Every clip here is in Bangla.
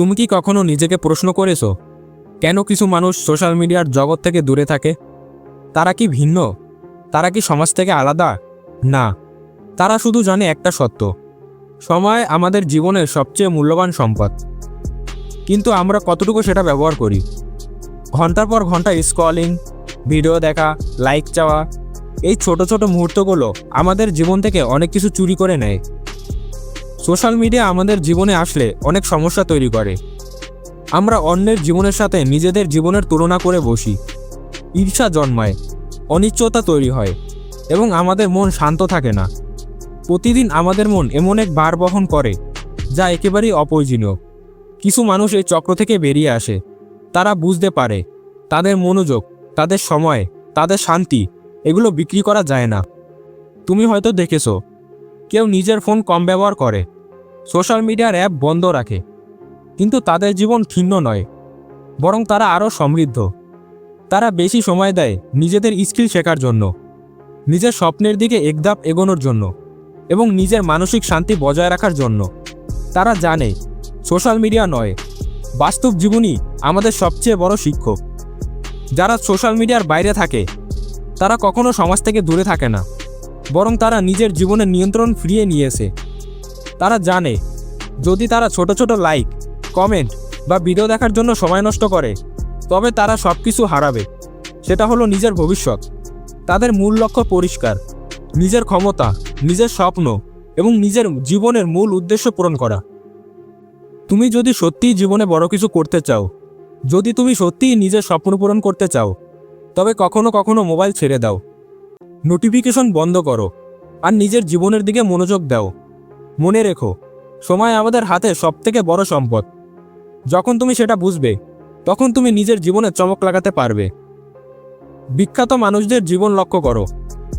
তুমি কি কখনো নিজেকে প্রশ্ন করেছ? কেন কিছু মানুষ সোশ্যাল মিডিয়ার জগৎ থেকে দূরে থাকে? তারা কি ভিন্ন? তারা কি সমাজ থেকে আলাদা? না। তারা শুধু জানে একটা সত্য। সময় আমাদের জীবনের সবচেয়ে মূল্যবান সম্পদ। কিন্তু আমরা কতটুকু সেটা ব্যবহার করি? ঘণ্টার পর ঘণ্টা স্ক্রলিং ভিডিও দেখা লাইক চাওয়া, এই ছোট ছোট মুহূর্তগুলো আমাদের জীবন থেকে অনেক কিছু চুরি করে নেয়। সোশ্যাল মিডিয়া আমাদের জীবনে আসলে অনেক সমস্যা তৈরি করে। আমরা অন্যের জীবনের সাথে নিজেদের জীবনের তুলনা করে বসি। ঈর্ষা জন্মায় অনিশ্চয়তা তৈরি হয়, এবং আমাদের মন শান্ত থাকে না। প্রতিদিন আমাদের মন এমন এক বার বহন করে, যা একেবারেই অপ্রয়োজনীয়। কিছু মানুষ এই চক্র থেকে বেরিয়ে আসে। তারা বুঝতে পারে, তাদের মনোযোগ, তাদের সময়, তাদের শান্তি, এগুলো বিক্রি করা যায় না। তুমি হয়তো দেখেছ, কেউ নিজের ফোন কম ব্যবহার করে। সোশ্যাল মিডিয়ার অ্যাপ বন্ধ রাখে। কিন্তু তাদের জীবন ক্ষীণ নয়, বরং তারা আরও সমৃদ্ধ। তারা বেশি সময় দেয় নিজেদের স্কিল শেখার জন্য, নিজের স্বপ্নের দিকে একধাপ এগোনোর জন্য এবং নিজের মানসিক শান্তি বজায় রাখার জন্য। তারা জানে, সোশ্যাল মিডিয়া নয়, বাস্তব জীবনই আমাদের সবচেয়ে বড় শিক্ষক। যারা সোশ্যাল মিডিয়ার বাইরে থাকে, তারা কখনো সমাজ থেকে দূরে থাকে না, বরং তারা নিজের জীবনের নিয়ন্ত্রণ ফিরিয়ে নিয়েছে তারা জানে। যদি তারা ছোট ছোট লাইক কমেন্ট বা ভিডিও দেখার জন্য সময় নষ্ট করে, তবে তারা সব কিছু হারাবে। সেটা হলো নিজের ভবিষ্যৎ। তাদের মূল লক্ষ্য পরিষ্কার। নিজের ক্ষমতা, নিজের স্বপ্ন এবং নিজের জীবনের মূল উদ্দেশ্য পূরণ করা। তুমি যদি সত্যিই জীবনে বড় কিছু করতে চাও, যদি তুমি সত্যিই নিজের স্বপ্ন পূরণ করতে চাও, তবে কখনো কখনো মোবাইল ছেড়ে দাও। নোটিফিকেশন বন্ধ করো। আর নিজের জীবনের দিকে মনোযোগ দাও। মনে রেখো, সময় আমাদের হাতে সবথেকে বড় সম্পদ। যখন তুমি সেটা বুঝবে, তখন তুমি নিজের জীবনে চমক লাগাতে পারবে। বিখ্যাত মানুষদের জীবন লক্ষ্য করো।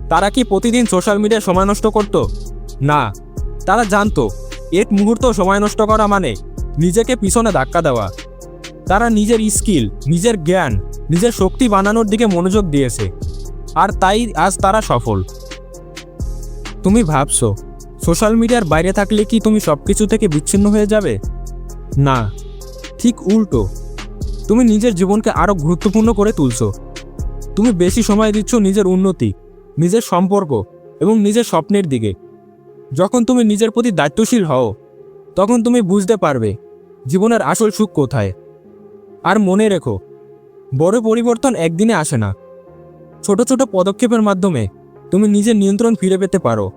তারা কি প্রতিদিন সোশ্যাল মিডিয়ায় সময় নষ্ট করত? না, তারা জানতো, এক মুহূর্ত সময় নষ্ট করা মানে নিজেকে পিছনে ধাক্কা দেওয়া। তারা নিজের স্কিল নিজের জ্ঞান, নিজের শক্তি বানানোর দিকে মনোযোগ দিয়েছে। আর তাই আজ তারা সফল। তুমি ভাবছ সোশ্যাল মিডিয়ার বাইরে থাকলে কি তুমি সব কিছু থেকে বিচ্ছিন্ন হয়ে যাবে? না, ঠিক উল্টো। তুমি নিজের জীবনকে আরও গুরুত্বপূর্ণ করে তুলছো। তুমি বেশি সময় দিচ্ছ নিজের উন্নতি, নিজের সম্পর্ক এবং নিজের স্বপ্নের দিকে। যখন তুমি নিজের প্রতি দায়িত্বশীল হও, তখন তুমি বুঝতে পারবে জীবনের আসল সুখ কোথায়। আর মনে রেখো, বড় পরিবর্তন একদিনে আসে না। ছোট ছোট পদক্ষেপের মাধ্যমে তুমি নিজের নিয়ন্ত্রণ ফিরে পেতে পারো।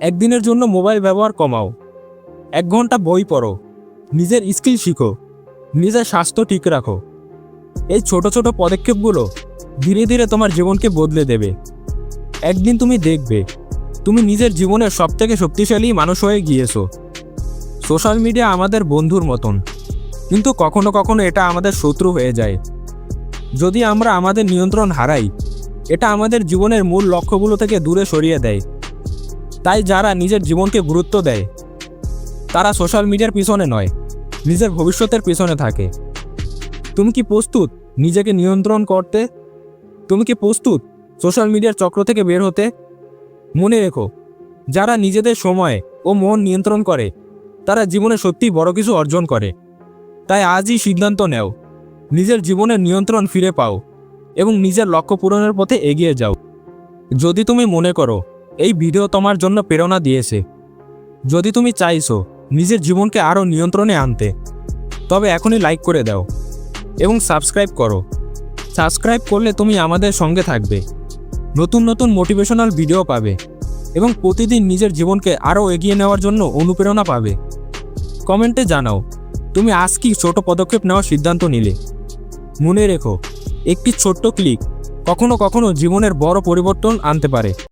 একদিনের জন্য মোবাইল ব্যবহার কমাও। এক ঘণ্টা বই পড়ো। নিজের স্কিল শিখো। নিজের স্বাস্থ্য ঠিক রাখো। এই ছোট ছোট পদক্ষেপগুলো ধীরে ধীরে তোমার জীবনকে বদলে দেবে। একদিন তুমি দেখবে, তুমি নিজের জীবনের সবথেকে শক্তিশালী মানুষ হয়ে গিয়েছো। সোশ্যাল মিডিয়া আমাদের বন্ধুর মতন, কিন্তু কখনো কখনো এটা আমাদের শত্রু হয়ে যায়। যদি আমরা আমাদের নিয়ন্ত্রণ হারাই, এটা আমাদের জীবনের মূল লক্ষ্যগুলো থেকে দূরে সরিয়ে দেয়। তাই যারা নিজের জীবনকে গুরুত্ব দেয়, তারা সোশ্যাল মিডিয়ার পিছনে নয়, নিজের ভবিষ্যতের পিছনে থাকে। তুমি কি প্রস্তুত নিজেকে নিয়ন্ত্রণ করতে? তুমি কি প্রস্তুত সোশ্যাল মিডিয়ার চক্র থেকে বের হতে? মনে রেখো, যারা নিজেদের সময় ও মন নিয়ন্ত্রণ করে, তারা জীবনে সত্যিই বড় কিছু অর্জন করে। তাই আজই সিদ্ধান্ত নেও, নিজের জীবনের নিয়ন্ত্রণ ফিরে পাও এবং নিজের লক্ষ্য পূরণের পথে এগিয়ে যাও। যদি তুমি মনে করো এই ভিডিও তোমার জন্য প্রেরণা দিয়েছে। যদি তুমি চাইছো নিজের জীবনকে আরও নিয়ন্ত্রণে আনতে, তবে এখনই লাইক করে দাও এবং সাবস্ক্রাইব করো। সাবস্ক্রাইব করলে তুমি আমাদের সঙ্গে থাকবে। নতুন নতুন মোটিভেশনাল ভিডিও পাবে এবং প্রতিদিন নিজের জীবনকে আরও এগিয়ে নেওয়ার জন্য অনুপ্রেরণা পাবে। কমেন্টে জানাও, তুমি আজ কি ছোট পদক্ষেপ নেওয়ার সিদ্ধান্ত নিলে? মনে রেখো, একটি ছোট্ট ক্লিক কখনো কখনো জীবনের বড় পরিবর্তন আনতে পারে।